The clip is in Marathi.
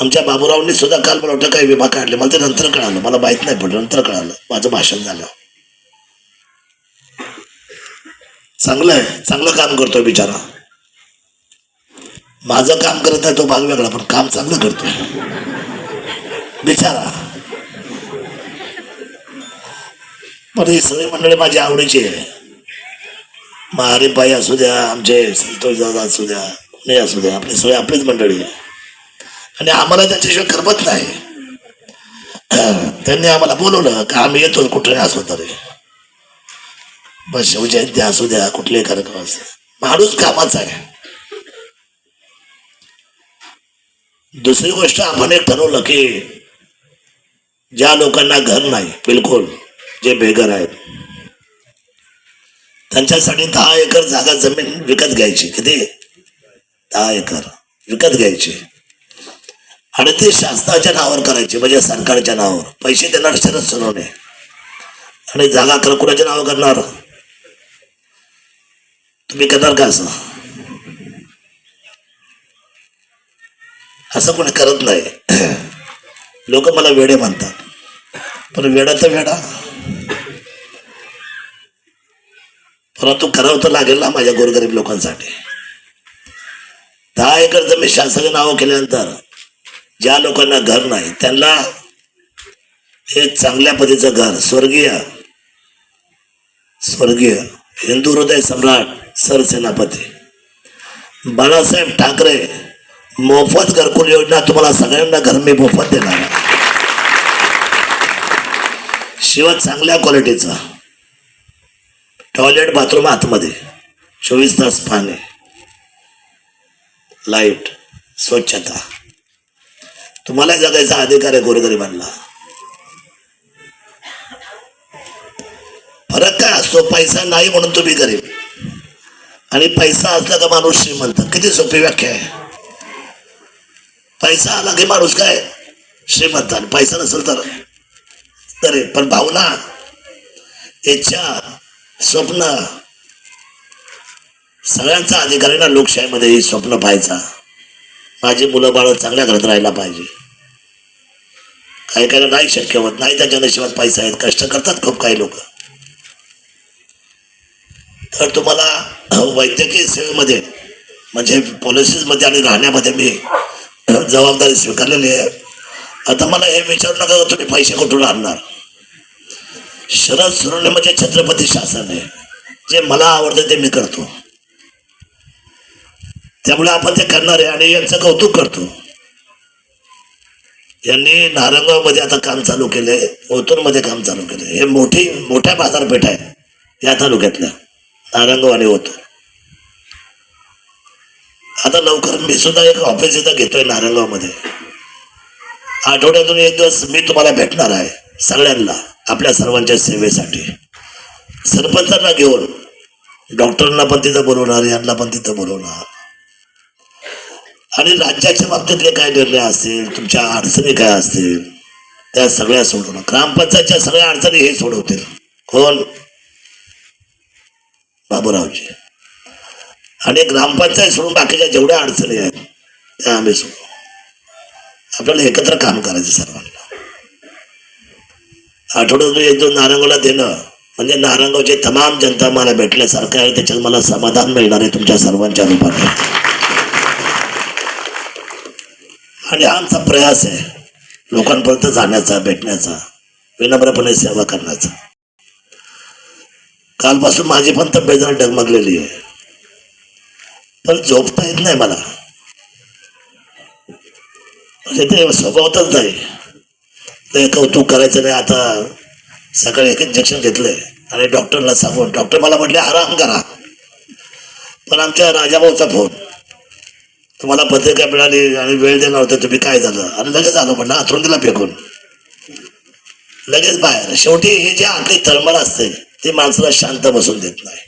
आमच्या बाबुरावांनी सुद्धा काल मला वाटतं काही विमा काढले. मला ते नंतर कळालं. मला माहीत नाही पडलं नंतर कळालं. माझं भाषण झालं. चांगलं आहे. चांगलं काम करतोय बिचारा. माझं काम करत नाही तो भाग वेगळा पण काम चांगलं करतोय. बिचारा. पण ही सगळी मंडळी माझी आवडीची आहे. महारीबाई असू द्या आमचे संतोष दादा असू द्या कोणी असू द्या आपली सगळी आपलीच मंडळी आहे. आणि आम्हाला त्याच्याशिवाय करमत नाही. त्यांनी आम्हाला बोलवलं का आम्ही येतो कुठे असो तरी. बस शिवजयंती असू द्या कुठलेही कार्यक्रम असू. माणूस कामाचा आहे. दुसरी गोष्ट आपण एक ठरवलं की ज्या लोकांना घर नाही बिलकुल जे बेघर आहेत त्यांच्यासाठी दहा एकर जागा जमीन विकत घ्यायची. किती? दहा एकर विकत घ्यायची. आणि ते शासनाच्या नावावर करायचे म्हणजे सरकारच्या नावावर. पैसे देणार शरद सोनवणे. आणि जागा कर कुणाच्या नावावर करणार? तुम्ही करणार का असं? असं कोणी करत नाही. लोक मला वेडे म्हणतात. पण वेडा तर वेडा. परंतु करावं तर लागेल ना माझ्या गोरगरीब लोकांसाठी. दहा एकर जमीन शासनाच्या नाव केल्यानंतर ज्या लोकांना घर नाही त्यांना हे चांगल्या पद्धतीचं घर स्वर्गीय स्वर्गीय हिंदू हृदय सम्राट सरसेनापती. बाळासाहेब ठाकरे मोफत घरकुल योजना तुम्हाला सगळ्यांना घर मी मोफत देणार. शिवाय चांगल्या क्वालिटीचा. टॉयलेट बाथरूम आतमध्ये. चोवीस तास पाणी. लाइट स्वच्छता. तुम्हाला जगायचा अधिकार आहे गोरगरिबांना. फरक काय असतो? पैसा नाही म्हणून तुम्ही गरीब. आणि पैसा असला का माणूस श्रीमंत? किती सोपी व्याख्या आहे. पैसा आला की माणूस काय? श्रीमंत आणि पैसा नसेल तर तरी पण भावना इच्छा स्वप्न सगळ्यांचा अधिकार आहे ना लोकशाहीमध्ये ही स्वप्न पाहायचा. माझी मुलं बाळ चांगल्या घरात राहायला पाहिजे. काही काही नाही शक्य होत नाही त्याच्या नशिबात पैसा आहेत कष्ट करतात खूप काही लोक. तर तुम्हाला वैद्यकीय सेवेमध्ये म्हणजे पॉलिसीजमध्ये आणि राहण्यामध्ये मी जबाबदारी स्वीकारलेली आहे. आता मला हे विचारू नका का तुम्ही पैसे कुठून आणणार? शरद सुरवणे म्हणजे छत्रपती शासन आहे जे मला आवडतं ते मी करतो. त्यामुळे आपण ते करणार आहे आणि यांचं कौतुक करतो. यांनी नारंगावमध्ये आता काम चालू केलंय ओतूरमध्ये काम चालू केलंय. हे मोठी मोठ्या बाजारपेठ आहे या तालुक्यातल्या नारंगाव आणि ओतूर. आता लवकर मी सुद्धा एक ऑफिस इथं घेतोय नारंगावमध्ये. आठवड्यातून एक दिवस मी तुम्हाला भेटणार आहे सगळ्यांना आपल्या सर्वांच्या सेवेसाठी. सरपंचांना घेऊन डॉक्टरांना पण तिथं बोलवणार यांना पण तिथं बोलवणार. आणि राज्याच्या बाबतीतले काय निर्णय असतील? तुमच्या अडचणी काय असतील? त्या सगळ्या सोडवणं ग्रामपंचायतच्या सगळ्या अडचणी हे सोडवतील. कोण? बाबूरावजी. आणि ग्रामपंचायत सोडून बाकीच्या जेवढ्या अडचणी आहेत त्या आम्ही सोडू आपल्याला एकत्र काम करायचं सर्वांना. आठवड्यातून एक दोन नारंगला देणं म्हणजे नारंगावची तमाम जनता मला भेटल्यासारखं आहे. त्याच्यात मला समाधान मिळणार आहे तुमच्या सर्वांच्या रूपात. आणि हा आमचा प्रयास आहे लोकांपर्यंत जाण्याचा भेटण्याचा विनम्रपणे सेवा करण्याचा. कालपासून माझी पण तब्येत जरा डगमगलेली आहे. पण झोपता येत नाही मला. म्हणजे ते स्वभावतच नाही. ते कौतुक करायचं नाही. आता सकाळी एक इंजेक्शन घेतलंय. आणि डॉक्टरला सांगून डॉक्टर मला म्हटले आराम करा. पण आमच्या राजाभाऊचा फोन तुम्हाला पत्रिका मिळाली आणि वेळ देणार होता तुम्ही काय झालं? आणि लगेच आलो म्हणलं आथरून फेकून. लगेच बाहेर. शेवटी हे जे आपली तळमळ असते ती माणसाला शांत बसून देत नाही.